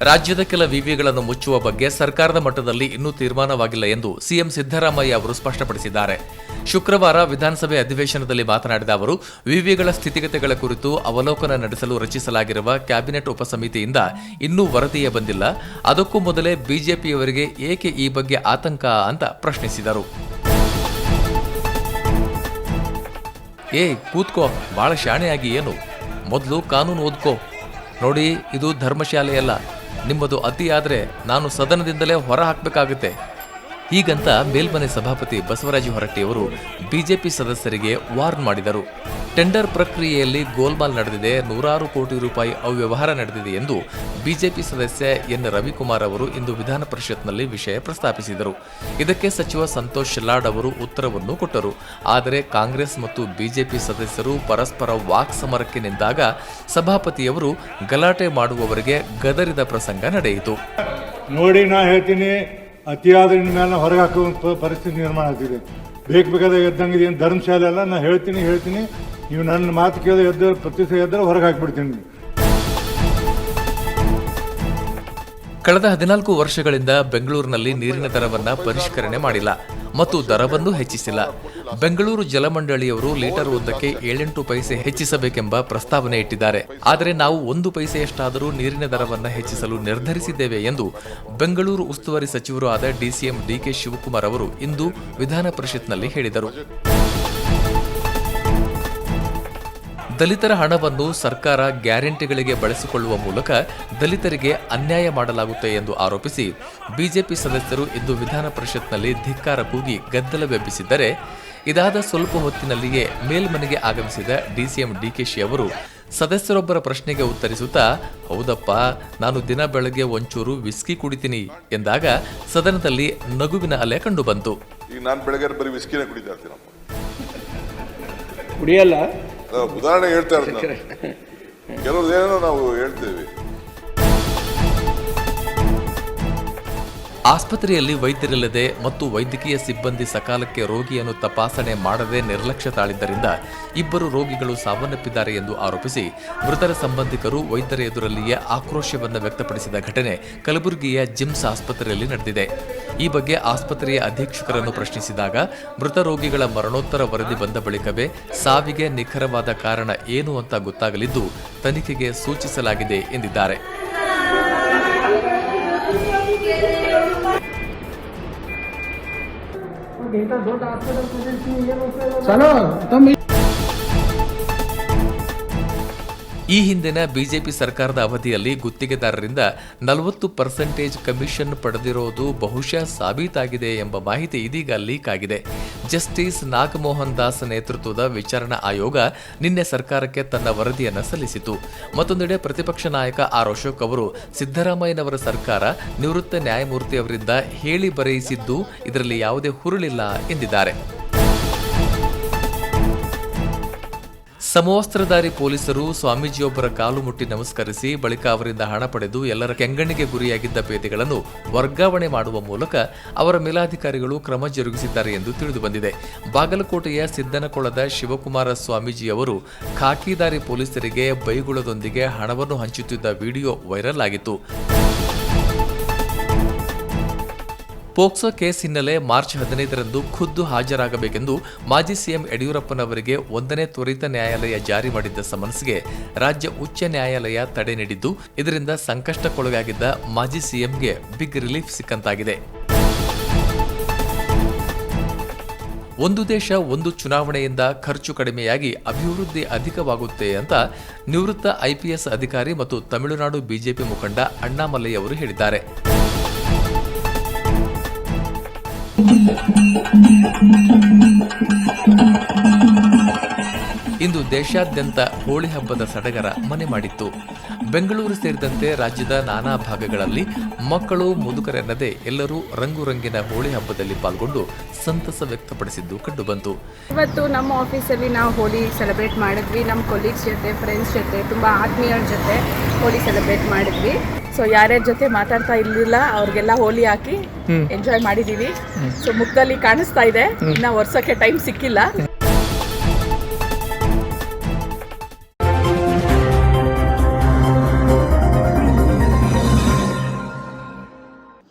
ರಾಜ್ಯದ ಕೆಲ ವಿವಿಗಳನ್ನು ಮುಚ್ಚುವ ಬಗ್ಗೆ ಸರ್ಕಾರದ ಮಟ್ಟದಲ್ಲಿ ಇನ್ನೂ ತೀರ್ಮಾನವಾಗಿಲ್ಲ ಎಂದು ಸಿಎಂ ಸಿದ್ದರಾಮಯ್ಯ ಅವರು ಸ್ಪಷ್ಟಪಡಿಸಿದ್ದಾರೆ. ಶುಕ್ರವಾರ ವಿಧಾನಸಭೆ ಅಧಿವೇಶನದಲ್ಲಿ ಮಾತನಾಡಿದ ಅವರು, ವಿವಿಗಳ ಸ್ಥಿತಿಗತಿಗಳ ಕುರಿತು ಅವಲೋಕನ ನಡೆಸಲು ರಚಿಸಲಾಗಿರುವ ಕ್ಯಾಬಿನೆಟ್ ಉಪಸಮಿತಿಯಿಂದ ಇನ್ನೂ ವರದಿಯೇ ಬಂದಿಲ್ಲ. ಅದಕ್ಕೂ ಮೊದಲೇ ಬಿಜೆಪಿಯವರಿಗೆ ಏಕೆ ಈ ಬಗ್ಗೆ ಆತಂಕ ಅಂತ ಪ್ರಶ್ನಿಸಿದರು. ಏ, ಕೂತ್ಕೋ ಬಹಳ ಶಾಣೆಯಾಗಿ ಏನು? ಮೊದಲು ಕಾನೂನು ಓದ್ಕೋ. ನೋಡಿ, ಇದು ಧರ್ಮಶಾಲೆಯಲ್ಲ. ನಿಮ್ಮದು ಅತಿ ಆದ್ರೆ ನಾನು ಸದನದಿಂದಲೇ ಹೊರ ಹಾಕಬೇಕಾಗುತ್ತೆ. ಹೀಗಂತ ಮೇಲ್ಮನೆ ಸಭಾಪತಿ ಬಸವರಾಜ ಹೊರಟ್ಟಿಯವರು ಬಿಜೆಪಿ ಸದಸ್ಯರಿಗೆ ವಾರ್ನ್ ಮಾಡಿದರು. ಟೆಂಡರ್ ಪ್ರಕ್ರಿಯೆಯಲ್ಲಿ ಗೋಲ್ಮಾಲ್ ನಡೆದಿದೆ, ನೂರಾರು ಕೋಟಿ ರೂಪಾಯಿ ಅವ್ಯವಹಾರ ನಡೆದಿದೆ ಎಂದು ಬಿಜೆಪಿ ಸದಸ್ಯ ಎನ್ ರವಿಕುಮಾರ್ ಅವರು ಇಂದು ವಿಧಾನ ಪರಿಷತ್ನಲ್ಲಿ ವಿಷಯ ಪ್ರಸ್ತಾಪಿಸಿದರು. ಇದಕ್ಕೆ ಸಚಿವ ಸಂತೋಷ್ ಶೆಲ್ಲಾಡ್ ಅವರು ಉತ್ತರವನ್ನು ಕೊಟ್ಟರು. ಆದರೆ ಕಾಂಗ್ರೆಸ್ ಮತ್ತು ಬಿಜೆಪಿ ಸದಸ್ಯರು ಪರಸ್ಪರ ವಾಕ್ ಸಮರಕ್ಕೆ ನಿಂತಾಗ ಸಭಾಪತಿಯವರು ಗಲಾಟೆ ಮಾಡುವವರಿಗೆ ಗದರಿದ ಪ್ರಸಂಗ ನಡೆಯಿತು. ನೋಡಿ ನಾ ಹೇಳ್ತೀನಿ ಅತಿಯಾದ ಮೇಲೆ ಹೊರಗೆ ಹಾಕುವ ಪ- ಪರಿಸ್ಥಿತಿ ನಿರ್ಮಾಣ ಆಗ್ತಿದೆ. ಬೇಕು ಬೇಕಾದ ಎದ್ದಂಗೆ ಏನು ಧರ್ಮಶಾಲೆ ಅಲ್ಲ ನಾನು ಹೇಳ್ತೀನಿ ಹೇಳ್ತೀನಿ. ನೀವು ನನ್ನ ಮಾತು ಕೇಳಿ ಎದ್ದ ಪ್ರತಿಸಲ ಎದ್ದರೆ ಹೊರಗೆ ಹಾಕ್ಬಿಡ್ತೀನಿ. ಕಳೆದ ಹದಿನಾಲ್ಕು ವರ್ಷಗಳಿಂದ ಬೆಂಗಳೂರಿನಲ್ಲಿ ನೀರಿನ ದರವನ್ನು ಪರಿಷ್ಕರಣೆ ಮಾಡಿಲ್ಲ. ಮತ್ತು ದರವನ್ನು ಹೆಚ್ಚಿಸಿಲ್ಲ. ಬೆಂಗಳೂರು ಜಲಮಂಡಳಿಯವರು ಲೀಟರ್ ಒಂದಕ್ಕೆ ಏಳೆಂಟು ಪೈಸೆ ಹೆಚ್ಚಿಸಬೇಕೆಂಬ ಪ್ರಸ್ತಾವನೆ ಇಟ್ಟಿದ್ದಾರೆ. ಆದರೆ ನಾವು ಒಂದು ಪೈಸೆಯಷ್ಟಾದರೂ ನೀರಿನ ದರವನ್ನು ಹೆಚ್ಚಿಸಲು ನಿರ್ಧರಿಸಿದ್ದೇವೆ ಎಂದು ಬೆಂಗಳೂರು ಉಸ್ತುವಾರಿ ಸಚಿವರು ಆದ ಡಿಸಿಎಂ ಡಿಕೆ ಶಿವಕುಮಾರ್ ಅವರು ಇಂದು ವಿಧಾನ ಪರಿಷತ್ನಲ್ಲಿ ಹೇಳಿದರು. ದಲಿತರ ಹಣವನ್ನು ಸರ್ಕಾರ ಗ್ಯಾರಂಟಿಗಳಿಗೆ ಬಳಸಿಕೊಳ್ಳುವ ಮೂಲಕ ದಲಿತರಿಗೆ ಅನ್ಯಾಯ ಮಾಡಲಾಗುತ್ತೆ ಎಂದು ಆರೋಪಿಸಿ ಬಿಜೆಪಿ ಸದಸ್ಯರು ಇಂದು ವಿಧಾನ ಪರಿಷತ್ನಲ್ಲಿ ಧಿಕ್ಕಾರ ಕೂಗಿ ಗದ್ದಲವೆಬ್ಬಿಸಿದ್ದರೆ ಇದಾದ ಸ್ವಲ್ಪ ಹೊತ್ತಿನಲ್ಲಿಯೇ ಮೇಲ್ಮನೆಗೆ ಆಗಮಿಸಿದ ಡಿಸಿಎಂ ಡಿಕೆಶಿ ಅವರು ಸದಸ್ಯರೊಬ್ಬರ ಪ್ರಶ್ನೆಗೆ ಉತ್ತರಿಸುತ್ತಾ ಹೌದಪ್ಪ ನಾನು ದಿನ ಬೆಳಗ್ಗೆ ಒಂಚೂರು ವಿಸ್ಕಿ ಕುಡಿತೀನಿ ಎಂದಾಗ ಸದನದಲ್ಲಿ ನಗುವಿನ ಅಲೆ ಕಂಡುಬಂತು ಈಗ ನಾನು ಬೆಳಗ್ಗೆ ಬರೀ ವಿಸ್ಕಿನೇ ಕುಡಿತಾ ಇರ್ತೀನಪ್ಪ ಕುಡಿಯಲ್ಲ? ಉದಾಹರಣೆ ಹೇಳ್ತಾ ಇರೋದು ನಾನು ಕೆಲವ್ರದ್ದು ಏನೇನೋ ನಾವು ಹೇಳ್ತೇವೆ. ಆಸ್ಪತ್ರೆಯಲ್ಲಿ ವೈದ್ಯರಿಲ್ಲದೆ ಮತ್ತು ವೈದ್ಯಕೀಯ ಸಿಬ್ಬಂದಿ ಸಕಾಲಕ್ಕೆ ರೋಗಿಯನ್ನು ತಪಾಸಣೆ ಮಾಡದೆ ನಿರ್ಲಕ್ಷ್ಯ ತಾಳಿದ್ದರಿಂದ ಇಬ್ಬರು ರೋಗಿಗಳು ಸಾವನ್ನಪ್ಪಿದ್ದಾರೆ ಎಂದು ಆರೋಪಿಸಿ ಮೃತರ ಸಂಬಂಧಿಕರು ವೈದ್ಯರ ಎದುರಲ್ಲಿಯೇ ಆಕ್ರೋಶವನ್ನು ವ್ಯಕ್ತಪಡಿಸಿದ ಘಟನೆ ಕಲಬುರಗಿಯ ಜಿಮ್ಸ್ ಆಸ್ಪತ್ರೆಯಲ್ಲಿ ನಡೆದಿದೆ. ಈ ಬಗ್ಗೆ ಆಸ್ಪತ್ರೆಯ ಅಧೀಕ್ಷಕರನ್ನು ಪ್ರಶ್ನಿಸಿದಾಗ ಮೃತ ರೋಗಿಗಳ ಮರಣೋತ್ತರ ವರದಿ ಬಂದ ಬಳಿಕವೇ ಸಾವಿಗೆ ನಿಖರವಾದ ಕಾರಣ ಏನು ಅಂತ ಗೊತ್ತಾಗಲಿದ್ದು ತನಿಖೆಗೆ ಸೂಚಿಸಲಾಗಿದೆ ಎಂದಿದ್ದಾರೆ. चलो तुम ಈ ಹಿಂದಿನ ಬಿಜೆಪಿ ಸರ್ಕಾರದ ಅವಧಿಯಲ್ಲಿ ಗುತ್ತಿಗೆದಾರರಿಂದ ನಲವತ್ತು ಪರ್ಸೆಂಟೇಜ್ ಕಮಿಷನ್ ಪಡೆದಿರೋದು ಬಹುಶಃ ಸಾಬೀತಾಗಿದೆ ಎಂಬ ಮಾಹಿತಿ ಇದೀಗ ಲೀಕ್ ಆಗಿದೆ. ಜಸ್ಟಿಸ್ ನಾಗಮೋಹನ್ ದಾಸ್ ನೇತೃತ್ವದ ವಿಚಾರಣಾ ಆಯೋಗ ನಿನ್ನೆ ಸರ್ಕಾರಕ್ಕೆ ತನ್ನ ವರದಿಯನ್ನು ಸಲ್ಲಿಸಿತು. ಮತ್ತೊಂದೆಡೆ ಪ್ರತಿಪಕ್ಷ ನಾಯಕ ಆರ್ ಅಶೋಕ್ ಅವರು ಸಿದ್ದರಾಮಯ್ಯನವರ ಸರ್ಕಾರ ನಿವೃತ್ತ ನ್ಯಾಯಮೂರ್ತಿ ಅವರಿಂದ ಹೇಳಿ ಬರೆಯಿಸಿದ್ದು ಇದರಲ್ಲಿ ಯಾವುದೇ ಹುರುಳಿಲ್ಲ ಎಂದಿದ್ದಾರೆ. ಸಮವಸ್ತ್ರಧಾರಿ ಪೊಲೀಸರು ಸ್ವಾಮೀಜಿಯೊಬ್ಬರ ಕಾಲು ಮುಟ್ಟಿ ನಮಸ್ಕರಿಸಿ ಬಳಿಕ ಅವರಿಂದ ಹಣ ಪಡೆದು ಎಲ್ಲರ ಕೆಂಗಣ್ಣಿಗೆ ಗುರಿಯಾಗಿದ್ದ ಪೇದೆಗಳನ್ನು ವರ್ಗಾವಣೆ ಮಾಡುವ ಮೂಲಕ ಅವರ ಮೇಲಾಧಿಕಾರಿಗಳು ಕ್ರಮ ಜರುಗಿಸಿದ್ದಾರೆ ಎಂದು ತಿಳಿದುಬಂದಿದೆ ಬಾಗಲಕೋಟೆಯ ಸಿದ್ದನಕೊಳದ ಶಿವಕುಮಾರ ಸ್ವಾಮೀಜಿಯವರು ಖಾಕಿದಾರಿ ಪೊಲೀಸರಿಗೆ ಬೈಗುಳದೊಂದಿಗೆ ಹಣವನ್ನು ಹಂಚುತ್ತಿದ್ದ ವಿಡಿಯೋ ವೈರಲ್ ಆಗಿತ್ತು. ಪೋಕ್ಸೋ ಕೇಸ್ ಹಿನ್ನೆಲೆ ಮಾರ್ಚ್ ಹದಿನೈದರಂದು ಖುದ್ದು ಹಾಜರಾಗಬೇಕೆಂದು ಮಾಜಿ ಸಿಎಂ ಯಡಿಯೂರಪ್ಪನವರಿಗೆ ಒಂದನೇ ತ್ವರಿತ ನ್ಯಾಯಾಲಯ ಜಾರಿ ಮಾಡಿದ್ದ ಸಮನ್ಸ್ಗೆ ರಾಜ್ಯ ಉಚ್ಚ ನ್ಯಾಯಾಲಯ ತಡೆ ನೀಡಿದ್ದು, ಇದರಿಂದ ಸಂಕಷ್ಟಕ್ಕೊಳಗಾಗಿದ್ದ ಮಾಜಿ ಸಿಎಂಗೆ ಬಿಗ್ ರಿಲೀಫ್ ಸಿಕ್ಕಂತಾಗಿದೆ. ಒಂದು ದೇಶ, ಒಂದು ಚುನಾವಣೆಯಿಂದ ಖರ್ಚು ಕಡಿಮೆಯಾಗಿ ಅಭಿವೃದ್ಧಿ ಅಧಿಕವಾಗುತ್ತೆ ಅಂತ ನಿವೃತ್ತ ಐಪಿಎಸ್ ಅಧಿಕಾರಿ ಮತ್ತು ತಮಿಳುನಾಡು ಬಿಜೆಪಿ ಮುಖಂಡ ಅಣ್ಣಾಮಲೈ ಅವರು ಹೇಳಿದ್ದಾರೆ. Thank you. ಇಂದು ದೇಶಾದ್ಯಂತ ಹೋಳಿ ಹಬ್ಬದ ಸಡಗರ ಮನೆ ಮಾಡಿತ್ತು. ಬೆಂಗಳೂರು ಸೇರಿದಂತೆ ರಾಜ್ಯದ ನಾನಾ ಭಾಗಗಳಲ್ಲಿ ಮಕ್ಕಳು ಮುದುಕರೆನ್ನದೇ ಎಲ್ಲರೂ ರಂಗು ರಂಗಿನ ಹೋಳಿ ಹಬ್ಬದಲ್ಲಿ ಪಾಲ್ಗೊಂಡು ಸಂತಸ ವ್ಯಕ್ತಪಡಿಸಿದ್ದು ಕಂಡುಬಂತು. ಇವತ್ತು ನಮ್ಮ ಆಫೀಸಲ್ಲಿ ನಾವು ಹೋಳಿ ಸೆಲೆಬ್ರೇಟ್ ಮಾಡಿದ್ವಿ. ನಮ್ಮ ಕೊಲೀಗ್ಸ್ ಜೊತೆ ಫ್ರೆಂಡ್ಸ್ ಜೊತೆ ತುಂಬ ಆತ್ಮೀಯರ ಜೊತೆ ಹೋಳಿ ಸೆಲೆಬ್ರೇಟ್ ಮಾಡಿದ್ವಿ. ಸೊ ಯಾರ್ಯಾರ ಜೊತೆ ಮಾತಾಡ್ತಾ ಇರ್ಲಿಲ್ಲ ಅವ್ರಿಗೆಲ್ಲ ಹೋಳಿ ಹಾಕಿ ಎಂಜಾಯ್ ಮಾಡಿದೀವಿ. ಸೊ ಮುಖದಲ್ಲಿ ಕಾಣಿಸ್ತಾ ಇದೆ. ಇನ್ನ ವರ್ಷಕ್ಕೆ ಟೈಮ್ ಸಿಕ್ಕಿಲ್ಲ.